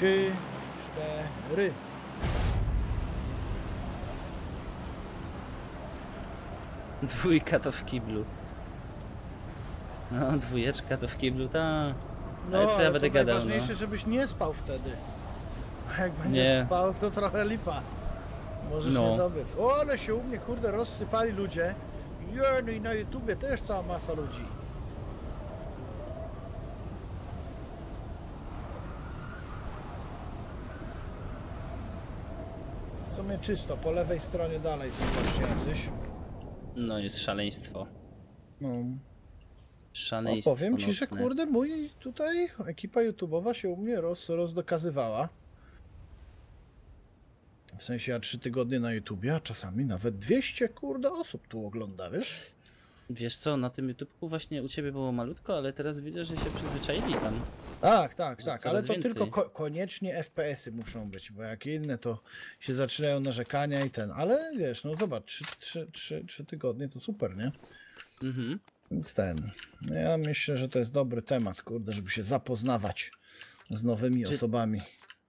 Trzy, cztery. Dwójka to w kiblu. No, dwójeczka to w kiblu, ta. Ale co ja będę gadał, najważniejsze, no? żebyś nie spał wtedy. A jak będziesz Nie. spał, to trochę lipa. Możesz No. nie dobiec. O, ale się u mnie, kurde, rozsypali ludzie. Je, no i na YouTubie też cała masa ludzi. Sumie czysto, po lewej stronie dalej są goście jacyś. No, jest szaleństwo. No. Szaleństwo powiem ci, że nocne. kurde, mój tutaj ekipa YouTube'owa się u mnie roz, rozdokazywała. W sensie ja trzy tygodnie na YouTubie, a czasami nawet 200 kurde osób tu ogląda, wiesz? Wiesz co, na tym YouTubeku właśnie u ciebie było malutko, ale teraz widzę, że się przyzwyczaili tam. Tak, tak, tak, ale to więcej. tylko ko koniecznie FPS-y muszą być, bo jak inne to się zaczynają narzekania i ten, ale wiesz, no zobacz, trzy, trzy, trzy, trzy tygodnie to super, nie? Mhm. Więc ten, ja myślę, że to jest dobry temat, kurde, żeby się zapoznawać z nowymi Czy- osobami.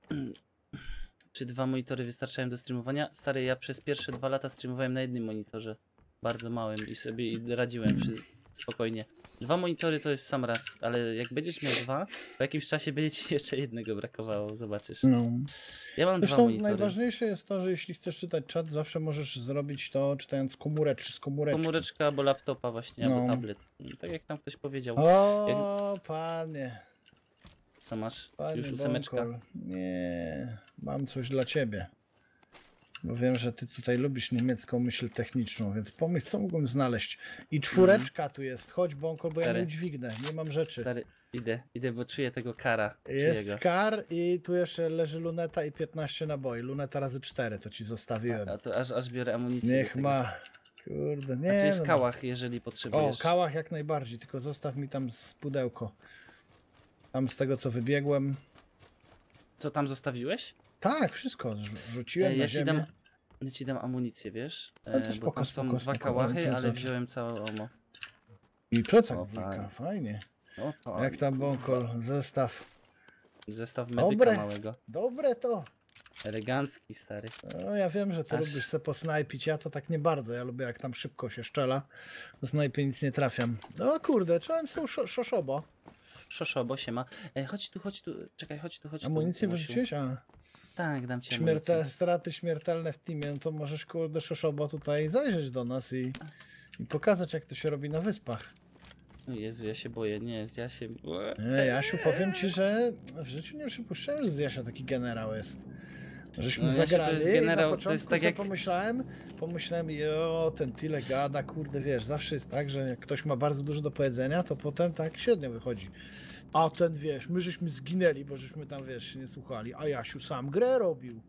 Czy dwa monitory wystarczają do streamowania? Stary, ja przez pierwsze dwa lata streamowałem na jednym monitorze. Bardzo małym i sobie radziłem przy... spokojnie. Dwa monitory to jest sam raz, ale jak będziesz miał dwa, po jakimś czasie będzie ci jeszcze jednego brakowało, zobaczysz. No. Ja mam dwa Zresztą monitory. najważniejsze jest to, że jeśli chcesz czytać czat, zawsze możesz zrobić to czytając komórek, z komóreczki. Komóreczka albo laptopa właśnie, No. albo tablet. Tak jak tam ktoś powiedział. O, panie, Co masz? panie Już ósemeczka. Nie, mam coś dla ciebie. Bo wiem, że ty tutaj lubisz niemiecką myśl techniczną, więc pomyśl, co mógłbym znaleźć. I czwóreczka tu jest, chodź Bąkol, bo ja Stary. nie udźwignę, nie mam rzeczy. Stary, idę, idę, bo czuję tego kara. Jest czyjego. kar i tu jeszcze leży luneta i 15 naboi. Luneta razy 4 to ci zostawiłem. A to aż, aż biorę amunicję. Niech ma. Kurde, A tu nie. jest no. kałach, jeżeli O, potrzebujesz. kałach jak najbardziej, tylko zostaw mi tam z pudełko. Tam z tego co wybiegłem. Co tam zostawiłeś? Tak, wszystko rzu- rzuciłem E, na ja ci ziemię. dam, ja ci dam amunicję, wiesz? No to E, bo spoko, tam są spoko, dwa spoko, kałachy, ale wziąłem całe omo. I plecak O, fajnie. fajnie. No to Jak tam bąkol, zestaw. zestaw medyka Dobre. małego. Dobre to. Elegancki, stary. No, ja wiem, że ty Aż- lubisz se posnajpić, ja to tak nie bardzo. Ja lubię jak tam szybko się szczela. Do snajpy nic nie trafiam. No kurde, czułem są szo- szoszobo. Szoszobo się ma. E, chodź tu, chodź tu, czekaj, chodź tu, chodź Amunicję tu. Mosiu. wyrzuciłeś? A. Tak, dam ci Śmiertel, straty śmiertelne w teamie, no to możesz kurde Szoszobo tutaj zajrzeć do nas i, i pokazać jak to się robi na wyspach. O Jezu, ja się boję, nie, ja się... Nie, Jasiu, powiem ci, że w życiu nie przypuszczałem, że z Jasia taki generał jest. Żeśmy No, Jasia to zagrali jest generał, na to początku jest tak jak- pomyślałem, pomyślałem, jo, ten tyle gada, kurde, wiesz, zawsze jest tak, że jak ktoś ma bardzo dużo do powiedzenia, to potem tak średnio wychodzi. A ten, wiesz, my żeśmy zginęli, bo żeśmy tam, wiesz, się nie słuchali, a Jasiu sam grę robił.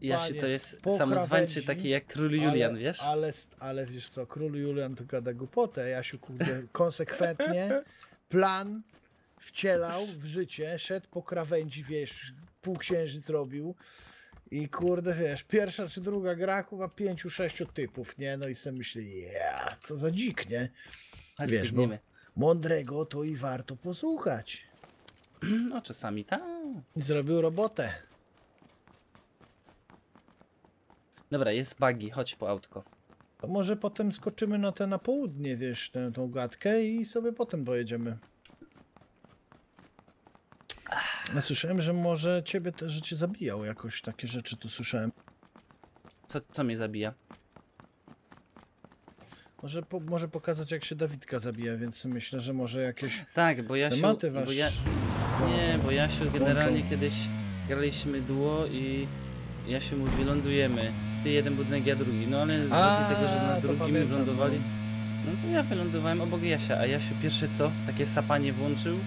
Jasiu to jest samozwańczy taki jak król Julian, ale, wiesz? Ale, ale wiesz co, król Julian to gada głupotę, Jasiu kurde konsekwentnie plan wcielał w życie, szedł po krawędzi, wiesz, półksiężyc robił i kurde, wiesz, pierwsza czy druga gra, chyba pięciu, sześciu typów, nie? No i sobie myśli, ja, co za dzik, nie? Chodź, wiesz, bo-. Mądrego to i warto posłuchać. No czasami tak. Zrobił robotę. Dobra, jest buggy, chodź po autko. To może potem skoczymy na te na południe, wiesz, tę, tą gadkę i sobie potem pojedziemy. Ja słyszałem, że może ciebie też, że cię zabijał jakoś, takie rzeczy tu słyszałem. Co, co mnie zabija? Może, po, może pokazać jak się Dawidka zabija, więc myślę, że może jakieś Tak, bo Jasiu... tematy was Bo ja, nie, bo Jasiu generalnie kiedyś graliśmy duo i Jasiu mówi lądujemy. Ty jeden budynek, ja drugi. No ale z racji tego, że na drugim pamiętam, wylądowali... no. No to ja wylądowałem obok Jasia, a Jasiu pierwsze co? Takie sapanie włączył.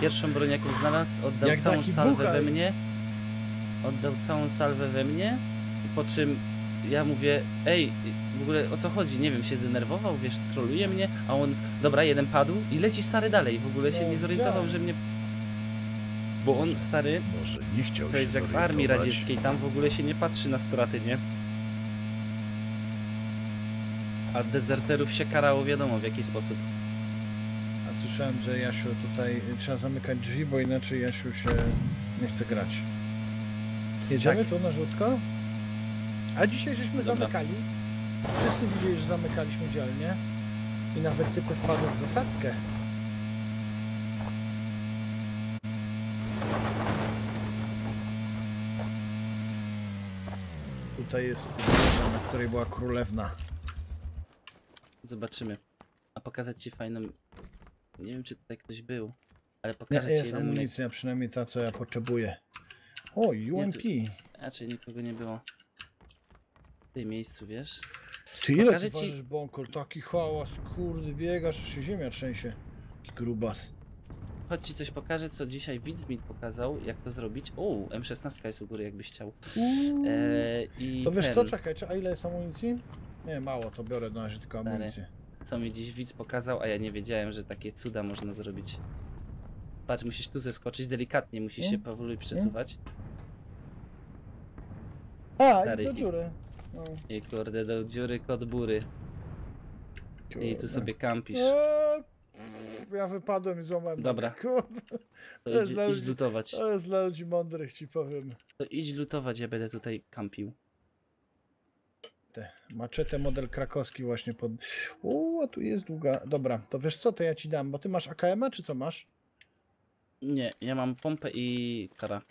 Pierwszą broń jaką znalazł, oddał Jak całą salwę buchaj. we mnie. Oddał całą salwę we mnie. Po czym ja mówię, ej, w ogóle o co chodzi? Nie wiem, się denerwował, wiesz, troluje mnie, a on, dobra, jeden padł i leci stary dalej. W ogóle się No, nie zorientował, tak. że mnie... Bo on, stary, Może nie chciał to się jest jak w armii zorientować. radzieckiej, tam w ogóle się nie patrzy na straty, nie? A dezerterów się karało wiadomo w jaki sposób. A słyszałem, że Jasiu tutaj trzeba zamykać drzwi, bo inaczej Jasiu się nie chce grać. Jedziemy Tak. tu na rzutko? A dzisiaj żeśmy Dobra. zamykali. Wszyscy widzieli, że zamykaliśmy dzielnie. I nawet typy wpadły w zasadzkę. Tutaj jest wieża, na której była królewna. Zobaczymy. A pokazać ci fajną... Nie wiem, czy tutaj ktoś był, ale Nie, pokażę ci jest amunicja, przynajmniej ta, co ja potrzebuję. O, UMP. Raczej nikogo nie było. W tym miejscu, wiesz? Ty ile Pokażę ty ci- ważysz, Bonkol? Taki hałas, kurde, biegasz, aż się ziemia trzęsie. Grubas. Chodź ci coś pokażę, co dzisiaj widz mi pokazał, jak to zrobić. O, M16 jest u góry, jakbyś chciał. Eee, i To wiesz ten, co, czekaj, a ile jest amunicji? Nie, mało, to biorę na razie tylko amunicję. co mi dziś widz pokazał, a ja nie wiedziałem, że takie cuda można zrobić. Patrz, musisz tu zeskoczyć, delikatnie musisz się Mm. powoli przesuwać. A, Stary, i do dziury. No, I kurde, do dziury kod bury. I tu sobie kampisz. Eee, ja wypadłem i złamałem. Dobra. nogę, Kurde, To to jest idź, dla idź ludzi- lutować. to jest dla ludzi mądrych, ci powiem. To idź lutować, ja będę tutaj kampił. Te, maczetę model krakowski właśnie pod... A tu jest długa. Dobra, to wiesz co, to ja ci dam, bo ty masz AKM-a, czy co masz? Nie, ja mam pompę i kara.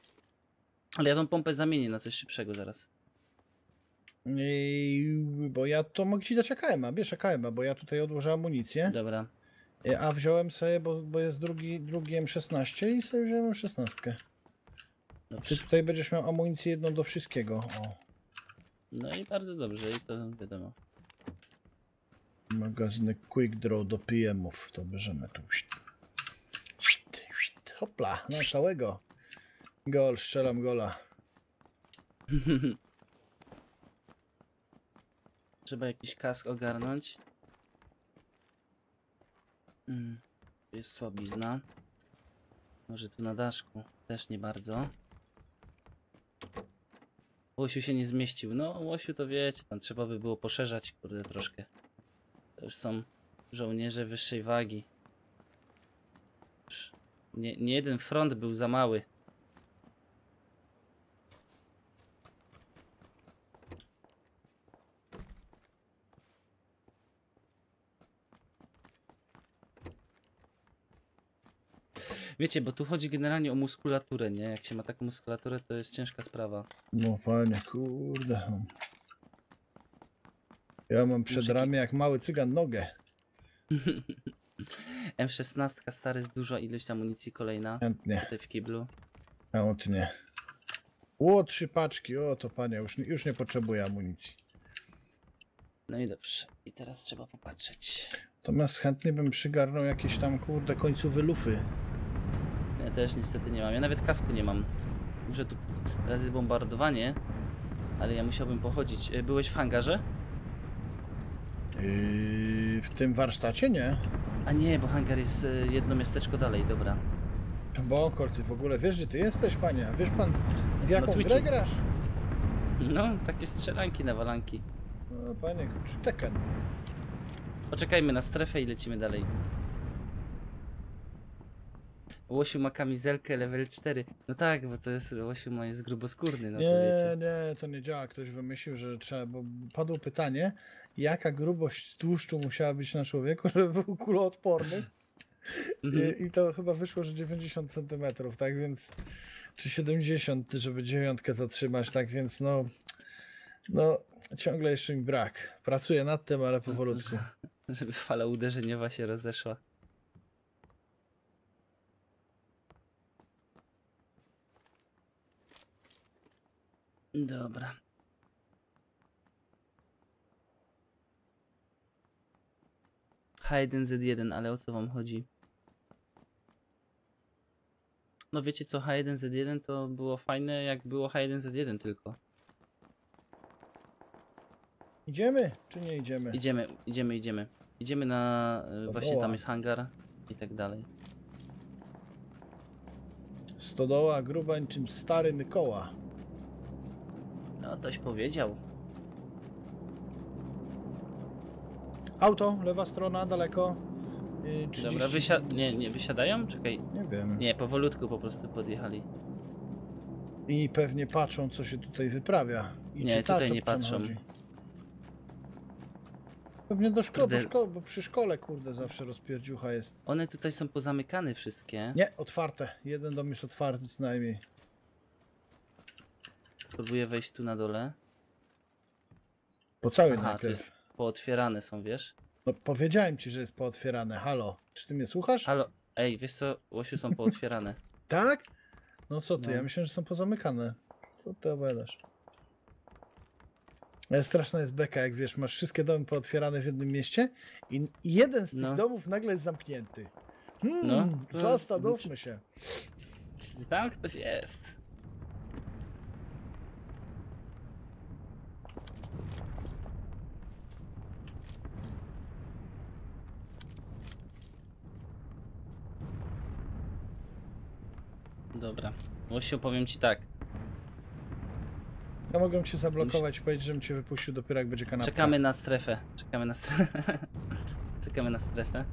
Ale ja tą pompę zamienię na coś szybszego zaraz. Ej, bo ja to mogę ci dać AKM-a, bierz AKM-a, bo ja tutaj odłożę amunicję, Dobra. E, a wziąłem sobie, bo, bo jest drugi, drugi M16 i sobie wziąłem 16. Ty Dobrze. tutaj będziesz miał amunicję jedną do wszystkiego. O, No i bardzo dobrze, i to wiadomo. magazynek Quick Draw do PM-ów, to bierzemy tu. Hopla, na całego. Gol, strzelam gola. Trzeba jakiś kask ogarnąć. Mm, tu jest słabizna. Może tu na daszku. Też nie bardzo. Łosiu się nie zmieścił. No, Łosiu to wiecie, tam trzeba by było poszerzać, kurde, troszkę. To już są żołnierze wyższej wagi. Nie, nie jeden front był za mały. Wiecie, bo tu chodzi generalnie o muskulaturę, nie? Jak się ma taką muskulaturę, to jest ciężka sprawa. No panie, kurde. Ja mam przed Muszę ramię jak mały cygan nogę. M16 stary, jest duża ilość amunicji kolejna. Chętnie, Tutaj w kiblu. chętnie. O, trzy paczki, o to panie, już, nie- już nie potrzebuję amunicji. No i dobrze. I teraz trzeba popatrzeć. Natomiast chętnie bym przygarnął jakieś tam kurde końcowe lufy. Ja też niestety nie mam. Ja nawet kasku nie mam. Muszę tu. Teraz jest bombardowanie. Ale ja musiałbym pochodzić. E, Byłeś w hangarze? Yy, w tym warsztacie nie. A nie, bo hangar jest e, jedno miasteczko dalej, dobra. Bokor, ty w ogóle wiesz, że ty jesteś, panie? A wiesz pan, w Na jaką Twitchu. grę grasz? No, takie strzelanki na walanki. No, panie, kurczę, Tekken. Poczekajmy na strefę i lecimy dalej. Łosiu ma kamizelkę level 4. No tak, bo to jest, Łosiu ma jest gruboskórny, no to Nie, wiecie. nie, to nie działa. Ktoś wymyślił, że trzeba, bo padło pytanie, jaka grubość tłuszczu musiała być na człowieku, żeby był kuloodporny. Mhm. I, I to chyba wyszło, że 90 cm, tak więc, czy 70, żeby dziewiątkę zatrzymać, tak więc no, no, ciągle jeszcze mi brak. Pracuję nad tym, ale powolutku. Żeby fala uderzeniowa się rozeszła. Dobra. H1Z1, ale o co wam chodzi? No wiecie co, H1Z1 to było fajne jak było H1Z1 tylko. Idziemy, czy nie idziemy? Idziemy, idziemy, idziemy. Idziemy na. y, Do Właśnie tam jest hangar i tak dalej. Stodoła gruba niczym stary Mykoła. No, ktoś powiedział. Auto, lewa strona, daleko. Yy, 30... Dobra, wysia... Nie, nie, wysiadają? Czekaj. Nie wiem. Nie, powolutku po prostu podjechali. I pewnie patrzą, co się tutaj wyprawia. I Nie, tutaj nie patrzą. przechodzi. Pewnie do szkoły, szko bo przy szkole, kurde, zawsze rozpierdziucha jest. One tutaj są pozamykane wszystkie. Nie, otwarte. Jeden dom jest otwarty co najmniej. Próbuję wejść tu na dole. Po całej Aha, to najpierw. jest pootwierane są, wiesz? No, powiedziałem ci, że jest pootwierane. Halo, czy ty mnie słuchasz? Halo, ej, wiesz co, Łosiu są pootwierane. Tak? No co ty, No. ja myślę, że są pozamykane. Co ty opowiadasz? Ale Straszna jest beka, jak wiesz, masz wszystkie domy pootwierane w jednym mieście i i jeden z tych No. domów nagle jest zamknięty. Hmm, No, to- zastanówmy się. Czy tam ktoś jest? Dobra. Łosiu, powiem ci tak. Ja mogę cię zablokować i powiedzieć, żebym cię wypuścił dopiero jak będzie kanapka. Czekamy na strefę. Czekamy na strefę. Czekamy na strefę.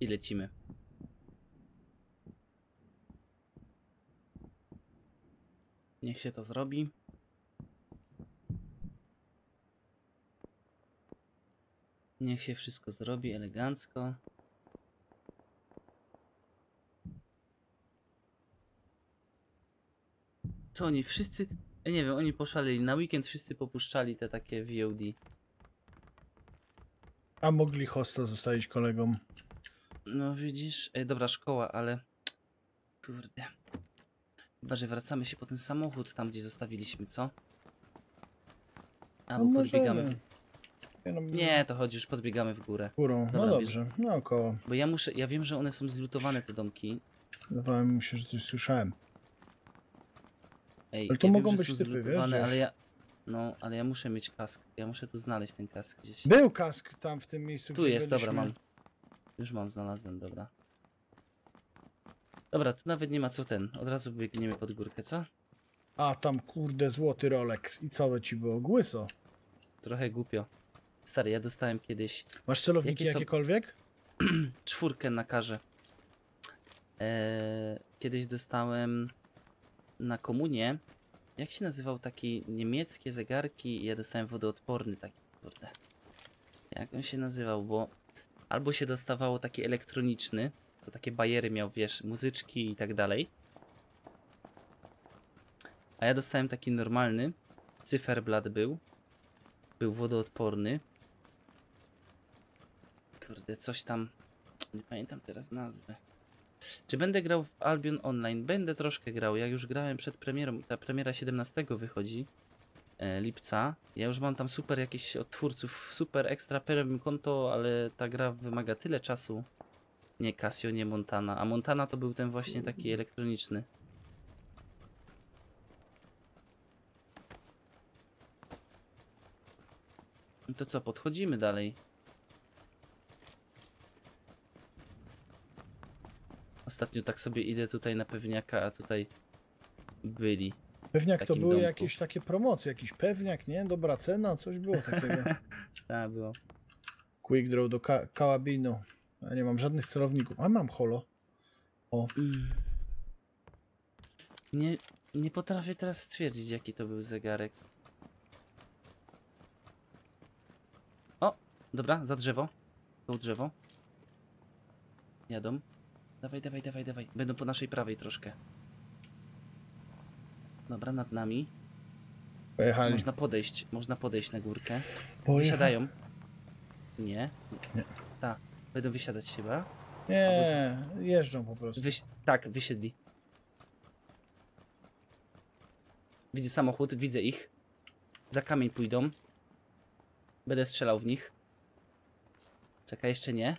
I lecimy. Niech się to zrobi. Niech się wszystko zrobi elegancko. Co oni wszyscy. Ja nie wiem, oni poszaleli. Na weekend wszyscy popuszczali te takie VOD. A mogli hosta zostawić kolegom. No widzisz, Ej, dobra szkoła, ale kurde. Chyba, że wracamy się po ten samochód tam, gdzie zostawiliśmy, co? Albo No podbiegamy. Nie, no, Nie, to chodzi, już podbiegamy w górę. Górą. No Dobra, dobrze, naokoło. Bo ja muszę, ja wiem, że one są zlutowane te domki. Wydawało mi się, że coś słyszałem. Ej, Ale to ja mogą wiem, że być są typy, wiesz, zlutowane, ale ja. No, ale ja muszę mieć kask. Ja muszę tu znaleźć ten kask gdzieś. Był kask tam w tym miejscu, Tu gdzie jest, dobra, byliśmy. mam. Już mam, znalazłem, dobra. Dobra, tu nawet nie ma co ten. Od razu biegniemy pod górkę, co? A tam kurde złoty Rolex. I co ci było? Głyso. Trochę głupio. Stary, ja dostałem kiedyś Masz celowniki Jakie są- jakiekolwiek? czwórkę na karze. Eee, kiedyś dostałem na komunie. Jak się nazywał taki niemieckie zegarki? Ja dostałem wodoodporny taki, kurde. Jak on się nazywał, bo albo się dostawało taki elektroniczny, co takie bajery miał, wiesz, muzyczki i tak dalej. A ja dostałem taki normalny, cyferblat był. Był wodoodporny. Kurde, coś tam. Nie pamiętam teraz nazwy. Czy będę grał w Albion Online? Będę troszkę grał. Ja już grałem przed premierą. Ta premiera 17 wychodzi e, lipca. Ja już mam tam super jakieś od twórców, super ekstra premium konto, ale ta gra wymaga tyle czasu. Nie Casio, nie Montana. A Montana to był ten właśnie taki elektroniczny. To co, podchodzimy dalej. Ostatnio tak sobie idę tutaj na pewniaka, a tutaj byli. Pewniak to były domku. jakieś takie promocje, jakiś pewniak, nie? Dobra cena, coś było takiego. Tak, było. Quick draw do ka kałabinu. Ja nie mam żadnych celowników. A mam holo. Mm. Nie, nie potrafię teraz stwierdzić, jaki to był zegarek. O, dobra, za drzewo. To drzewo. Jadą. Dawaj, dawaj, dawaj, dawaj. Będą po naszej prawej troszkę. Dobra, nad nami. Pojechali. Można podejść, można podejść na górkę. Pojecha- Wysiadają. Nie. Nie. Tak, będą wysiadać chyba. Nie, jeżdżą po prostu. Wyś tak, wysiedli. Widzę samochód, widzę ich. Za kamień pójdą. Będę strzelał w nich. Czekaj, jeszcze nie.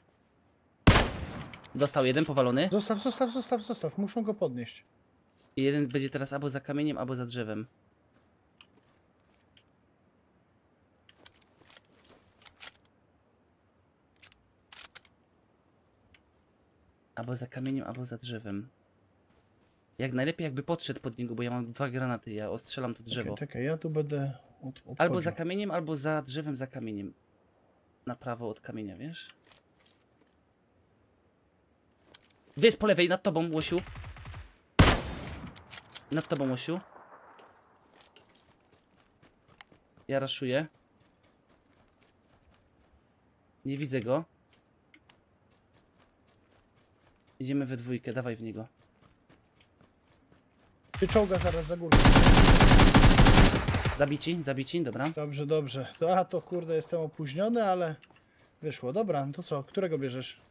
Dostał jeden powalony. Zostaw, zostaw, zostaw, zostaw. Muszą go podnieść. I jeden będzie teraz albo za kamieniem, albo za drzewem. Albo za kamieniem, albo za drzewem. Jak najlepiej jakby podszedł pod niego, bo ja mam dwa granaty, ja ostrzelam to drzewo. Czekaj, czekaj, ja tu będę od, Albo za kamieniem, albo za drzewem, za kamieniem. Na prawo od kamienia, wiesz? Jest po lewej, nad tobą, Łosiu. Nad tobą, Łosiu. Ja raszuję. Nie widzę go. Idziemy we dwójkę, dawaj w niego. Ty czołga zaraz za górkę. Zabici, zabici, dobra. Dobrze, dobrze. To, a to kurde, jestem opóźniony, ale wyszło. Dobra, to co? Którego bierzesz?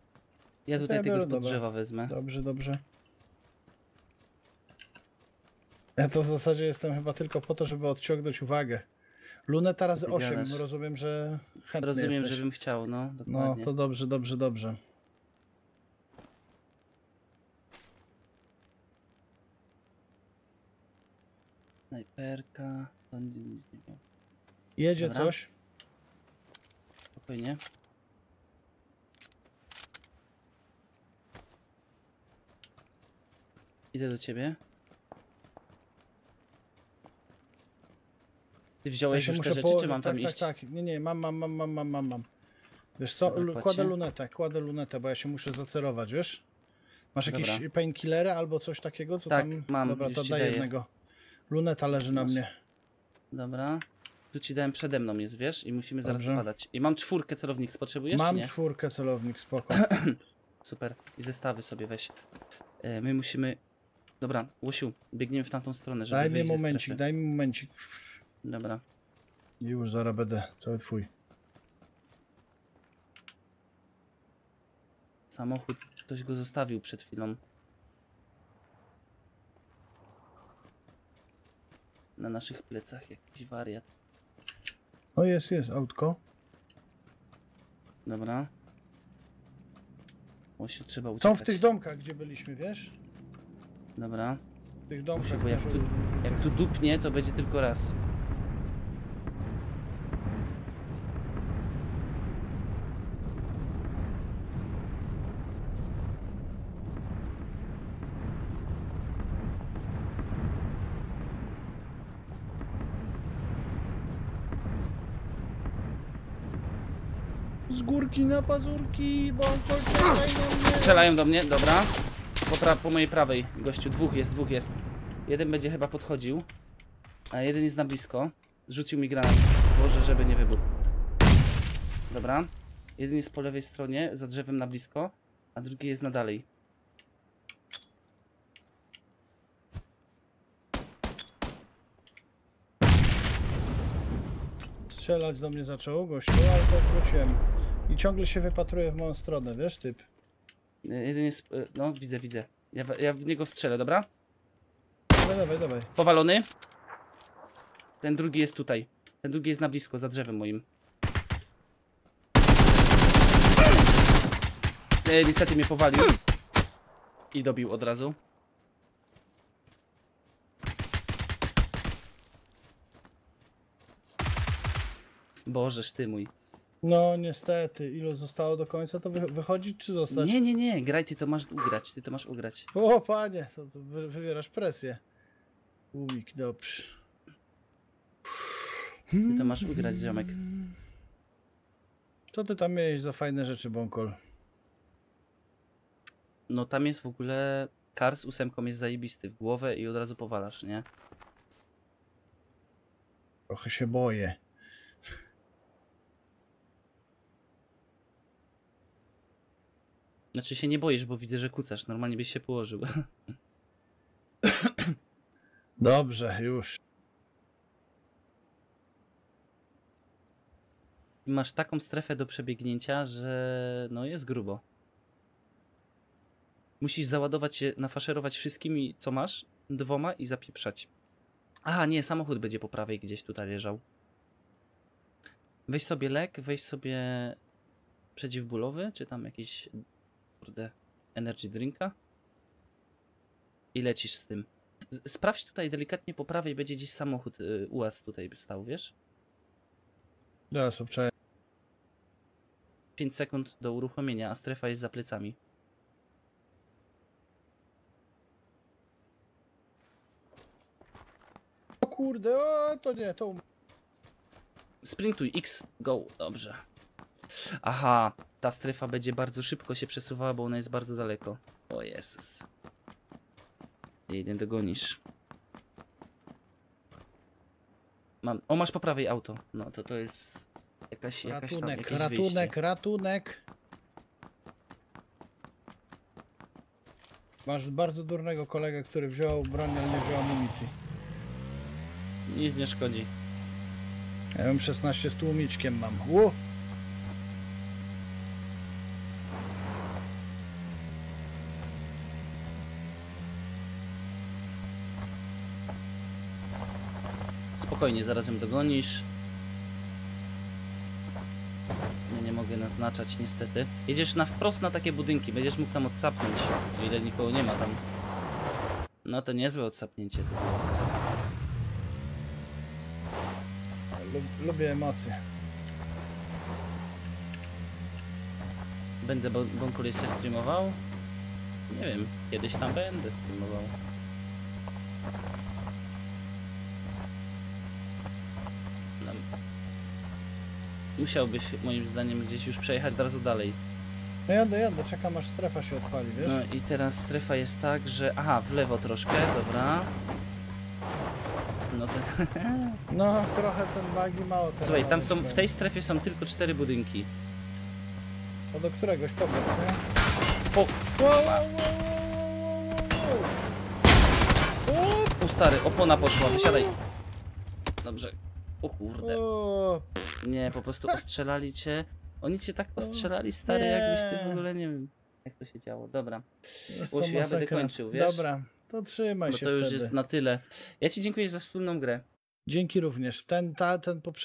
Ja tutaj ja tego biorę, spod dobra. drzewa wezmę. Dobrze, dobrze. Ja to w zasadzie jestem chyba tylko po to, żeby odciągnąć uwagę. Luneta razy Ty 8, gadasz. rozumiem, że chętny Rozumiem, jesteś. żebym chciał, no, No, dokładnie. to dobrze, dobrze, dobrze. Snajperka. to nic nie miał. Jedzie Dobra. coś. Spokojnie. Idę do ciebie. Ty Ja wziąłeś się już te rzeczy, położyć. czy mam tam tak, iść? tak, tak. Nie, nie, mam, mam, mam, mam, mam, mam, mam. Wiesz co, Dobra, kładę lunetę, kładę lunetę, bo ja się muszę zacerować, wiesz? Masz jakieś painkillery albo coś takiego, co Tak, tam... mam, Dobra, to daj jednego. Luneta leży na Masz. mnie. Dobra. Tu ci dałem przede mną jest, wiesz? I musimy zaraz Dobrze. spadać. I mam czwórkę celownik, potrzebujesz Mam czwórkę celownik, spoko. Super. I zestawy sobie weź. E, my musimy... Dobra, Łosiu, biegniemy w tamtą stronę, żeby daj mi wyjść ze momencik, strefy. daj mi momencik. Dobra. I Już zaraz będę cały twój. Samochód, ktoś go zostawił przed chwilą. Na naszych plecach jakiś wariat. O jest, jest, autko. Dobra. Łosiu, trzeba Są uciekać. w tych domkach, gdzie byliśmy, wiesz? Dobra. W tych domkach. Bo jak tu, jak tu dupnie, to będzie tylko raz. Z górki na pazurki, bo mnie. Strzelają do mnie, dobra. Po, po mojej prawej, gościu. Dwóch jest, dwóch jest. Jeden będzie chyba podchodził, a jeden jest na blisko. Rzucił mi granat. Boże, żeby nie wybuchł. Dobra. Jeden jest po lewej stronie, za drzewem na blisko, a drugi jest na dalej. Strzelać do mnie zaczął gościu, ale to wróciłem. I ciągle się wypatruje w moją stronę, wiesz, typ. Y, Jeden jest, y, no widzę, widzę. Ja, w- ja w niego strzelę, dobra? Dawaj, dawaj, dawaj. Powalony. Ten drugi jest tutaj. Ten drugi jest na blisko, za drzewem moim. E, niestety mnie powalił. I dobił od razu. Bożeż ty mój. No niestety, ilu zostało do końca, to wy wychodzić czy zostać? Nie, nie, nie, graj, ty to masz ugrać, ty to masz ugrać. O panie, to, to wy wywierasz presję. Umik, dobrze. Ty to masz ugrać, ziomek. Co ty tam miałeś za fajne rzeczy, Bąkol? No tam jest w ogóle... Kar z ósemką jest zajebisty w głowę i od razu powalasz, nie? Trochę się boję. Znaczy się nie boisz, bo widzę, że kucasz. Normalnie byś się położył. Dobrze, już. Masz taką strefę do przebiegnięcia, że no jest grubo. Musisz załadować się, nafaszerować wszystkimi, co masz, dwoma i zapieprzać. A, nie, samochód będzie po prawej gdzieś tutaj leżał. Weź sobie lek, weź sobie przeciwbólowy, czy tam jakiś, kurde, energy drinka. I lecisz z tym. Sprawdź tutaj delikatnie po prawej, będzie gdzieś samochód y, UAZ tutaj stał, wiesz? Teraz obczaję. 5 sekund do uruchomienia, a strefa jest za plecami. O kurde, o to nie, to um... Sprintuj, X, go, dobrze. Aha, ta strefa będzie bardzo szybko się przesuwała, bo ona jest bardzo daleko. O Jezus. Jej nie dogonisz. Mam... O, masz po prawej auto. No to to jest jakaś, jakaś tam, Ratunek, jakieś ratunek, wyjście. ratunek. Masz bardzo durnego kolegę, który wziął broń, ale nie wziął amunicji. Nic nie szkodzi. Ja bym 16 z tłumiczkiem mam. Ło! Spokojnie, zaraz ją dogonisz. Nie, nie mogę naznaczać niestety. Jedziesz na wprost na takie budynki, będziesz mógł tam odsapnąć, o ile nikogo nie ma tam. No to niezłe odsapnięcie. lubię emocje. Będę Bonkul jeszcze streamował? Nie wiem, kiedyś tam będę streamował. Musiałbyś moim zdaniem gdzieś już przejechać od razu dalej. No jadę, jadę, czekam aż strefa się odpali, wiesz? No i teraz strefa jest tak, że... Aha, w lewo troszkę, dobra. No to... No, trochę ten bagi mało teraz. Słuchaj, tam są, w tej strefie są tylko cztery budynki. To do któregoś powiedz, nie? O! Wow, wow, wow. O stary, opona poszła, wysiadaj. Dobrze. O kurde. O, Nie, po prostu ostrzelali cię. Oni cię tak ostrzelali, stary, jakbyś ty w nie. ogóle nie wiem, jak to się działo. Dobra, wiesz co, Łosiu, ja będę masakra. kończył, wiesz? Dobra, to trzymaj bo się to już wtedy. jest na tyle. Ja ci dziękuję za wspólną grę. Dzięki również. Ten, ta, ten poprzedni